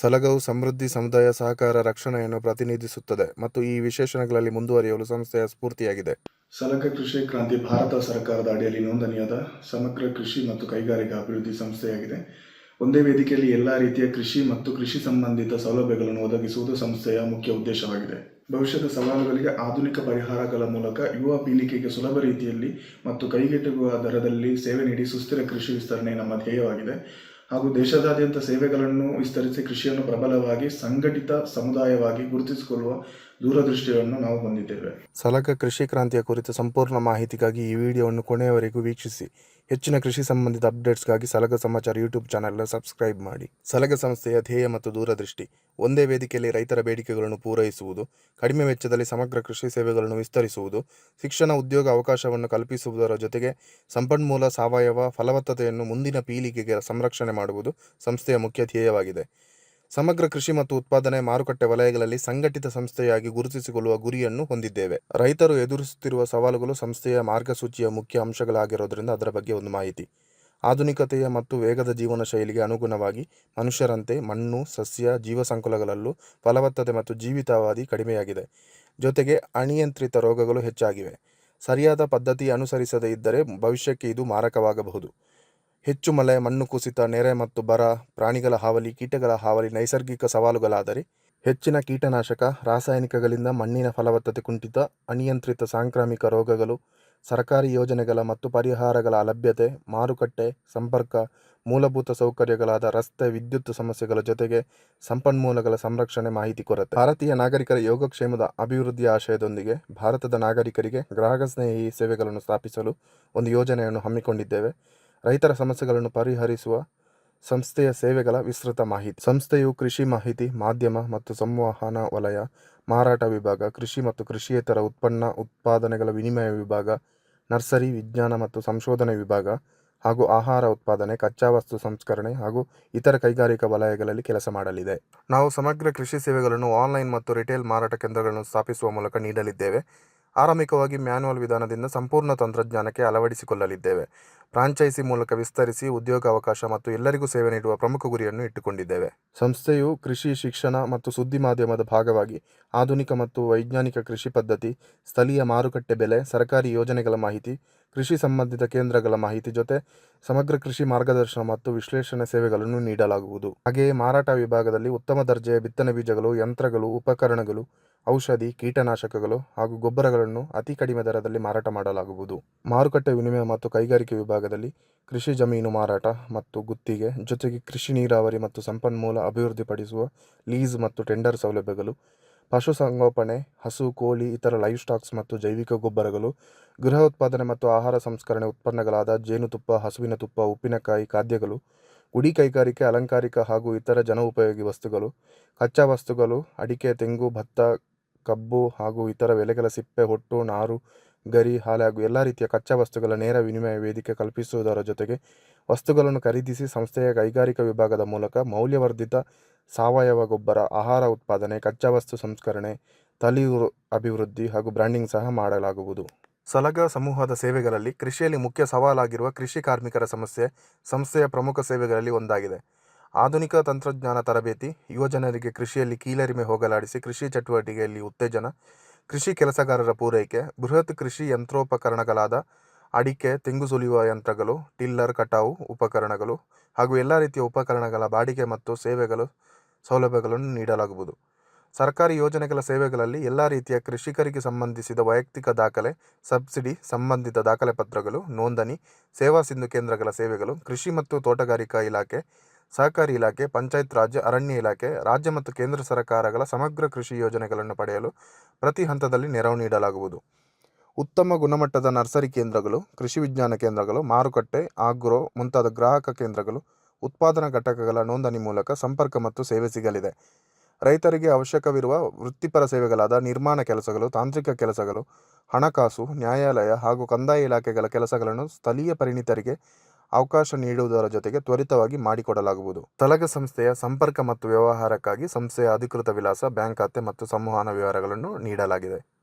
ಸಲಗವು ಸಮೃದ್ಧಿ, ಸಮುದಾಯ, ಸಹಕಾರ, ರಕ್ಷಣೆಯನ್ನು ಪ್ರತಿನಿಧಿಸುತ್ತದೆ ಮತ್ತು ಈ ವಿಶೇಷಣಗಳಲ್ಲಿ ಮುಂದುವರಿಯಲು ಸಂಸ್ಥೆಯ ಸ್ಫೂರ್ತಿಯಾಗಿದೆ. ಸಲಗ ಕೃಷಿ ಕ್ರಾಂತಿ ಭಾರತ ಸರ್ಕಾರದ ಅಡಿಯಲ್ಲಿ ನೋಂದಣಿಯಾದ ಸಮಗ್ರ ಕೃಷಿ ಮತ್ತು ಕೈಗಾರಿಕಾ ಅಭಿವೃದ್ಧಿ ಸಂಸ್ಥೆಯಾಗಿದೆ. ಒಂದೇ ವೇದಿಕೆಯಲ್ಲಿ ಎಲ್ಲ ರೀತಿಯ ಕೃಷಿ ಮತ್ತು ಕೃಷಿ ಸಂಬಂಧಿತ ಸೌಲಭ್ಯಗಳನ್ನು ಒದಗಿಸುವುದು ಸಂಸ್ಥೆಯ ಮುಖ್ಯ ಉದ್ದೇಶವಾಗಿದೆ. ಭವಿಷ್ಯದ ಸವಾಲುಗಳಿಗೆ ಆಧುನಿಕ ಪರಿಹಾರಗಳ ಮೂಲಕ ಯುವ ಪೀಳಿಗೆಗೆ ಸುಲಭ ರೀತಿಯಲ್ಲಿ ಮತ್ತು ಕೈಗೆಟುಕುವ ದರದಲ್ಲಿ ಸೇವೆ ನೀಡಿ ಸುಸ್ಥಿರ ಕೃಷಿ ವಿಸ್ತರಣೆ ನಮ್ಮ ಧ್ಯೇಯವಾಗಿದೆ. ಹಾಗೂ ದೇಶದಾದ್ಯಂತ ಸೇವೆಗಳನ್ನು ವಿಸ್ತರಿಸಿ ಕೃಷಿಯನ್ನು ಪ್ರಬಲವಾಗಿ ಸಂಘಟಿತ ಸಮುದಾಯವಾಗಿ ಗುರುತಿಸಿಕೊಳ್ಳುವ ದೂರದೃಷ್ಟಿಯನ್ನು ನಾವು ಹೊಂದಿದ್ದೇವೆ. ಸಲಕ ಕೃಷಿ ಕ್ರಾಂತಿಯ ಕುರಿತ ಸಂಪೂರ್ಣ ಮಾಹಿತಿಗಾಗಿ ಈ ವಿಡಿಯೋವನ್ನು ಕೊನೆಯವರೆಗೂ ವೀಕ್ಷಿಸಿ. ಹೆಚ್ಚಿನ ಕೃಷಿ ಸಂಬಂಧಿತ ಅಪ್ಡೇಟ್ಸ್ಗಾಗಿ ಸಲಗ ಸಮಾಚಾರ ಯೂಟ್ಯೂಬ್ ಚಾನೆಲ್ ಸಬ್ಸ್ಕ್ರೈಬ್ ಮಾಡಿ. ಸಲಗ ಸಂಸ್ಥೆಯ ಧ್ಯೇಯ ಮತ್ತು ದೂರದೃಷ್ಟಿ, ಒಂದೇ ವೇದಿಕೆಯಲ್ಲಿ ರೈತರ ಬೇಡಿಕೆಗಳನ್ನು ಪೂರೈಸುವುದು, ಕಡಿಮೆ ವೆಚ್ಚದಲ್ಲಿ ಸಮಗ್ರ ಕೃಷಿ ಸೇವೆಗಳನ್ನು ವಿಸ್ತರಿಸುವುದು, ಶಿಕ್ಷಣ, ಉದ್ಯೋಗ ಅವಕಾಶವನ್ನು ಕಲ್ಪಿಸುವುದರ ಜೊತೆಗೆ ಸಂಪನ್ಮೂಲ, ಸಾವಯವ, ಫಲವತ್ತತೆಯನ್ನು ಮುಂದಿನ ಪೀಳಿಗೆಗೆ ಸಂರಕ್ಷಣೆ ಮಾಡುವುದು ಸಂಸ್ಥೆಯ ಮುಖ್ಯ ಧ್ಯೇಯವಾಗಿದೆ. ಸಮಗ್ರ ಕೃಷಿ ಮತ್ತು ಉತ್ಪಾದನೆ ಮಾರುಕಟ್ಟೆ ವಲಯಗಳಲ್ಲಿ ಸಂಘಟಿತ ಸಂಸ್ಥೆಯಾಗಿ ಗುರುತಿಸಿಕೊಳ್ಳುವ ಗುರಿಯನ್ನು ಹೊಂದಿದ್ದೇವೆ. ರೈತರು ಎದುರಿಸುತ್ತಿರುವ ಸವಾಲುಗಳು ಸಂಸ್ಥೆಯ ಮಾರ್ಗಸೂಚಿಯ ಮುಖ್ಯ ಅಂಶಗಳಾಗಿರೋದ್ರಿಂದ ಅದರ ಬಗ್ಗೆ ಒಂದು ಮಾಹಿತಿ. ಆಧುನಿಕತೆಯ ಮತ್ತು ವೇಗದ ಜೀವನ ಶೈಲಿಗೆ ಅನುಗುಣವಾಗಿ ಮನುಷ್ಯರಂತೆ ಮಣ್ಣು, ಸಸ್ಯ, ಜೀವಸಂಕುಲಗಳಲ್ಲೂ ಫಲವತ್ತತೆ ಮತ್ತು ಜೀವಿತಾವಧಿ ಕಡಿಮೆಯಾಗಿದೆ. ಜೊತೆಗೆ ಅನಿಯಂತ್ರಿತ ರೋಗಗಳು ಹೆಚ್ಚಾಗಿವೆ. ಸರಿಯಾದ ಪದ್ಧತಿ ಅನುಸರಿಸದೇ ಇದ್ದರೆ ಭವಿಷ್ಯಕ್ಕೆ ಇದು ಮಾರಕವಾಗಬಹುದು. ಹೆಚ್ಚು ಮಳೆ, ಮಣ್ಣು ಕುಸಿತ, ನೆರೆ ಮತ್ತು ಬರ, ಪ್ರಾಣಿಗಳ ಹಾವಳಿ, ಕೀಟಗಳ ಹಾವಳಿ, ನೈಸರ್ಗಿಕ ಸವಾಲುಗಳಾದರೆ ಹೆಚ್ಚಿನ ಕೀಟನಾಶಕ, ರಾಸಾಯನಿಕಗಳಿಂದ ಮಣ್ಣಿನ ಫಲವತ್ತತೆ ಕುಂಠಿತ, ಅನಿಯಂತ್ರಿತ ಸಾಂಕ್ರಾಮಿಕ ರೋಗಗಳು, ಸರ್ಕಾರಿ ಯೋಜನೆಗಳ ಮತ್ತು ಪರಿಹಾರಗಳ ಅಲಭ್ಯತೆ ಮಾರುಕಟ್ಟೆ, ಸಂಪರ್ಕ, ಮೂಲಭೂತ ಸೌಕರ್ಯಗಳಾದ ರಸ್ತೆ, ವಿದ್ಯುತ್ ಸಮಸ್ಯೆಗಳ ಜೊತೆಗೆ ಸಂಪನ್ಮೂಲಗಳ ಸಂರಕ್ಷಣೆ ಮಾಹಿತಿ ಕೊರತೆ. ಭಾರತೀಯ ನಾಗರಿಕರ ಯೋಗಕ್ಷೇಮದ ಅಭಿವೃದ್ಧಿಯ ಆಶಯದೊಂದಿಗೆ ಭಾರತದ ನಾಗರಿಕರಿಗೆ ಗ್ರಾಹಕ ಸ್ನೇಹಿ ಸೇವೆಗಳನ್ನು ಸ್ಥಾಪಿಸಲು ಒಂದು ಯೋಜನೆಯನ್ನು ಹಮ್ಮಿಕೊಂಡಿದ್ದೇವೆ. ರೈತರ ಸಮಸ್ಯೆಗಳನ್ನು ಪರಿಹರಿಸುವ ಸಂಸ್ಥೆಯ ಸೇವೆಗಳ ವಿಸ್ತೃತ ಮಾಹಿತಿ. ಸಂಸ್ಥೆಯು ಕೃಷಿ ಮಾಹಿತಿ, ಮಾಧ್ಯಮ ಮತ್ತು ಸಂವಹನ ವಲಯ, ಮಾರಾಟ ವಿಭಾಗ, ಕೃಷಿ ಮತ್ತು ಕೃಷಿಯೇತರ ಉತ್ಪನ್ನ ಉತ್ಪಾದನೆಗಳ ವಿನಿಮಯ ವಿಭಾಗ, ನರ್ಸರಿ, ವಿಜ್ಞಾನ ಮತ್ತು ಸಂಶೋಧನೆ ವಿಭಾಗ ಹಾಗೂ ಆಹಾರ ಉತ್ಪಾದನೆ, ಕಚ್ಚಾ ವಸ್ತು ಸಂಸ್ಕರಣೆ ಹಾಗೂ ಇತರ ಕೈಗಾರಿಕಾ ವಲಯಗಳಲ್ಲಿ ಕೆಲಸ ಮಾಡಲಿದೆ. ನಾವು ಸಮಗ್ರ ಕೃಷಿ ಸೇವೆಗಳನ್ನು ಆನ್ಲೈನ್ ಮತ್ತು ರಿಟೇಲ್ ಮಾರಾಟ ಕೇಂದ್ರಗಳನ್ನು ಸ್ಥಾಪಿಸುವ ಮೂಲಕ ನೀಡಲಿದ್ದೇವೆ. ಆರಂಭಿಕವಾಗಿ ಮ್ಯಾನುವಲ್ ವಿಧಾನದಿಂದ ಸಂಪೂರ್ಣ ತಂತ್ರಜ್ಞಾನಕ್ಕೆ ಅಳವಡಿಸಿಕೊಳ್ಳಲಿದ್ದೇವೆ. ಫ್ರಾಂಚೈಸಿ ಮೂಲಕ ವಿಸ್ತರಿಸಿ ಉದ್ಯೋಗಾವಕಾಶ ಮತ್ತು ಎಲ್ಲರಿಗೂ ಸೇವೆ ನೀಡುವ ಪ್ರಮುಖ ಗುರಿಯನ್ನು ಇಟ್ಟುಕೊಂಡಿದ್ದೇವೆ. ಸಂಸ್ಥೆಯು ಕೃಷಿ, ಶಿಕ್ಷಣ ಮತ್ತು ಸುದ್ದಿ ಮಾಧ್ಯಮದ ಭಾಗವಾಗಿ ಆಧುನಿಕ ಮತ್ತು ವೈಜ್ಞಾನಿಕ ಕೃಷಿ ಪದ್ಧತಿ, ಸ್ಥಳೀಯ ಮಾರುಕಟ್ಟೆ ಬೆಲೆ, ಸರ್ಕಾರಿ ಯೋಜನೆಗಳ ಮಾಹಿತಿ, ಕೃಷಿ ಸಂಬಂಧಿತ ಕೇಂದ್ರಗಳ ಮಾಹಿತಿ ಜೊತೆ ಸಮಗ್ರ ಕೃಷಿ ಮಾರ್ಗದರ್ಶನ ಮತ್ತು ವಿಶ್ಲೇಷಣೆ ಸೇವೆಗಳನ್ನು ನೀಡಲಾಗುವುದು. ಹಾಗೆಯೇ ಮಾರಾಟ ವಿಭಾಗದಲ್ಲಿ ಉತ್ತಮ ದರ್ಜೆಯ ಬಿತ್ತನೆ ಬೀಜಗಳು, ಯಂತ್ರಗಳು, ಉಪಕರಣಗಳು ಔಷಧಿ, ಕೀಟನಾಶಕಗಳು ಹಾಗೂ ಗೊಬ್ಬರಗಳನ್ನು ಅತಿ ಕಡಿಮೆ ದರದಲ್ಲಿ ಮಾರಾಟ ಮಾಡಲಾಗುವುದು. ಮಾರುಕಟ್ಟೆ ವಿನಿಮಯ ಮತ್ತು ಕೈಗಾರಿಕೆ ವಿಭಾಗದಲ್ಲಿ ಕೃಷಿ ಜಮೀನು ಮಾರಾಟ ಮತ್ತು ಗುತ್ತಿಗೆ, ಜೊತೆಗೆ ಕೃಷಿ ನೀರಾವರಿ ಮತ್ತು ಸಂಪನ್ಮೂಲ ಅಭಿವೃದ್ಧಿಪಡಿಸುವ ಲೀಸ್ ಮತ್ತು ಟೆಂಡರ್ ಸೌಲಭ್ಯಗಳು, ಪಶುಸಂಗೋಪನೆ, ಹಸು, ಕೋಳಿ, ಇತರ ಲೈವ್ ಸ್ಟಾಕ್ಸ್ ಮತ್ತು ಜೈವಿಕ ಗೊಬ್ಬರಗಳು, ಗೃಹ ಉತ್ಪಾದನೆ ಮತ್ತು ಆಹಾರ ಸಂಸ್ಕರಣೆ ಉತ್ಪನ್ನಗಳಾದ ಜೇನುತುಪ್ಪ, ಹಸುವಿನ ತುಪ್ಪ, ಉಪ್ಪಿನಕಾಯಿ, ಖಾದ್ಯಗಳು ಗುಡಿ ಕೈಗಾರಿಕೆ, ಅಲಂಕಾರಿಕ ಹಾಗೂ ಇತರ ಜನೋಪಯೋಗಿ ವಸ್ತುಗಳು, ಕಚ್ಚಾ ವಸ್ತುಗಳು, ಅಡಿಕೆ, ತೆಂಗು, ಭತ್ತ, ಕಬ್ಬು ಹಾಗೂ ಇತರ ಎಲೆಗಳ ಸಿಪ್ಪೆ, ಹೊಟ್ಟು, ನಾರು, ಗರಿ, ಹಾಲೆ ಹಾಗೂ ಎಲ್ಲ ರೀತಿಯ ಕಚ್ಚಾ ವಸ್ತುಗಳ ನೇರ ವಿನಿಮಯ ವೇದಿಕೆ ಕಲ್ಪಿಸುವುದರ ಜೊತೆಗೆ ವಸ್ತುಗಳನ್ನು ಖರೀದಿಸಿ ಸಂಸ್ಥೆಯ ಕೈಗಾರಿಕಾ ವಿಭಾಗದ ಮೂಲಕ ಮೌಲ್ಯವರ್ಧಿತ ಸಾವಯವ ಗೊಬ್ಬರ, ಆಹಾರ ಉತ್ಪಾದನೆ, ಕಚ್ಚಾ ವಸ್ತು ಸಂಸ್ಕರಣೆ ತಳಿ ಅಭಿವೃದ್ಧಿ ಹಾಗೂ ಬ್ರ್ಯಾಂಡಿಂಗ್ ಸಹ ಮಾಡಲಾಗುವುದು. ಸಲಗ ಸಮೂಹದ ಸೇವೆಗಳಲ್ಲಿ ಕೃಷಿಯಲ್ಲಿ ಮುಖ್ಯ ಸವಾಲಾಗಿರುವ ಕೃಷಿ ಕಾರ್ಮಿಕರ ಸಮಸ್ಯೆ ಸಂಸ್ಥೆಯ ಪ್ರಮುಖ ಸೇವೆಗಳಲ್ಲಿ ಒಂದಾಗಿದೆ. ಆಧುನಿಕ ತಂತ್ರಜ್ಞಾನ ತರಬೇತಿ, ಯುವಜನರಿಗೆ ಕೃಷಿಯಲ್ಲಿ ಕೀಳರಿಮೆ ಹೋಗಲಾಡಿಸಿ ಕೃಷಿ ಚಟುವಟಿಕೆಯಲ್ಲಿ ಉತ್ತೇಜನ, ಕೃಷಿ ಕೆಲಸಗಾರರ ಪೂರೈಕೆ, ಬೃಹತ್ ಕೃಷಿ ಯಂತ್ರೋಪಕರಣಗಳಾದ ಅಡಿಕೆ, ತೆಂಗು ಸುಲಿಯುವ ಯಂತ್ರಗಳು, ಟಿಲ್ಲರ್, ಕಟಾವು ಉಪಕರಣಗಳು ಹಾಗೂ ಎಲ್ಲ ರೀತಿಯ ಉಪಕರಣಗಳ ಬಾಡಿಗೆ ಮತ್ತು ಸೇವೆಗಳು ಸೌಲಭ್ಯಗಳನ್ನು ನೀಡಲಾಗುವುದು. ಸರ್ಕಾರಿ ಯೋಜನೆಗಳ ಸೇವೆಗಳಲ್ಲಿ ಎಲ್ಲ ರೀತಿಯ ಕೃಷಿಕರಿಗೆ ಸಂಬಂಧಿಸಿದ ವೈಯಕ್ತಿಕ ದಾಖಲೆ, ಸಬ್ಸಿಡಿ ಸಂಬಂಧಿತ ದಾಖಲೆ ಪತ್ರಗಳು, ನೋಂದಣಿ, ಸೇವಾ ಸಿಂಧು ಕೇಂದ್ರಗಳ ಸೇವೆಗಳು, ಕೃಷಿ ಮತ್ತು ತೋಟಗಾರಿಕಾ ಇಲಾಖೆ, ಸಹಕಾರಿ ಇಲಾಖೆ, ಪಂಚಾಯತ್ ರಾಜ್, ಅರಣ್ಯ ಇಲಾಖೆ, ರಾಜ್ಯ ಮತ್ತು ಕೇಂದ್ರ ಸರ್ಕಾರಗಳ ಸಮಗ್ರ ಕೃಷಿ ಯೋಜನೆಗಳನ್ನು ಪಡೆಯಲು ಪ್ರತಿ ಹಂತದಲ್ಲಿ ನೆರವು ನೀಡಲಾಗುವುದು. ಉತ್ತಮ ಗುಣಮಟ್ಟದ ನರ್ಸರಿ ಕೇಂದ್ರಗಳು, ಕೃಷಿ ವಿಜ್ಞಾನ ಕೇಂದ್ರಗಳು, ಮಾರುಕಟ್ಟೆ, ಆಗ್ರೋ ಮುಂತಾದ ಗ್ರಾಹಕ ಕೇಂದ್ರಗಳು, ಉತ್ಪಾದನಾ ಘಟಕಗಳ ನೋಂದಣಿ ಮೂಲಕ ಸಂಪರ್ಕ ಮತ್ತು ಸೇವೆ ಸಿಗಲಿದೆ. ರೈತರಿಗೆ ಅವಶ್ಯಕವಿರುವ ವೃತ್ತಿಪರ ಸೇವೆಗಳಾದ ನಿರ್ಮಾಣ ಕೆಲಸಗಳು, ತಾಂತ್ರಿಕ ಕೆಲಸಗಳು, ಹಣಕಾಸು, ನ್ಯಾಯಾಲಯ ಹಾಗೂ ಕಂದಾಯ ಇಲಾಖೆಗಳ ಕೆಲಸಗಳನ್ನು ಸ್ಥಳೀಯ ಪರಿಣಿತರಿಗೆ ಅವಕಾಶ ನೀಡುವುದರ ಜೊತೆಗೆ ತ್ವರಿತವಾಗಿ ಮಾಡಿಕೊಡಲಾಗುವುದು. ತಲಗ ಸಂಸ್ಥೆಯ ಸಂಪರ್ಕ ಮತ್ತು ವ್ಯವಹಾರಕ್ಕಾಗಿ ಸಂಸ್ಥೆಯ ಅಧಿಕೃತ ವಿಳಾಸ, ಬ್ಯಾಂಕ್ ಖಾತೆ ಮತ್ತು ಸಂವಹನ ವಿವರಗಳನ್ನು ನೀಡಲಾಗಿದೆ.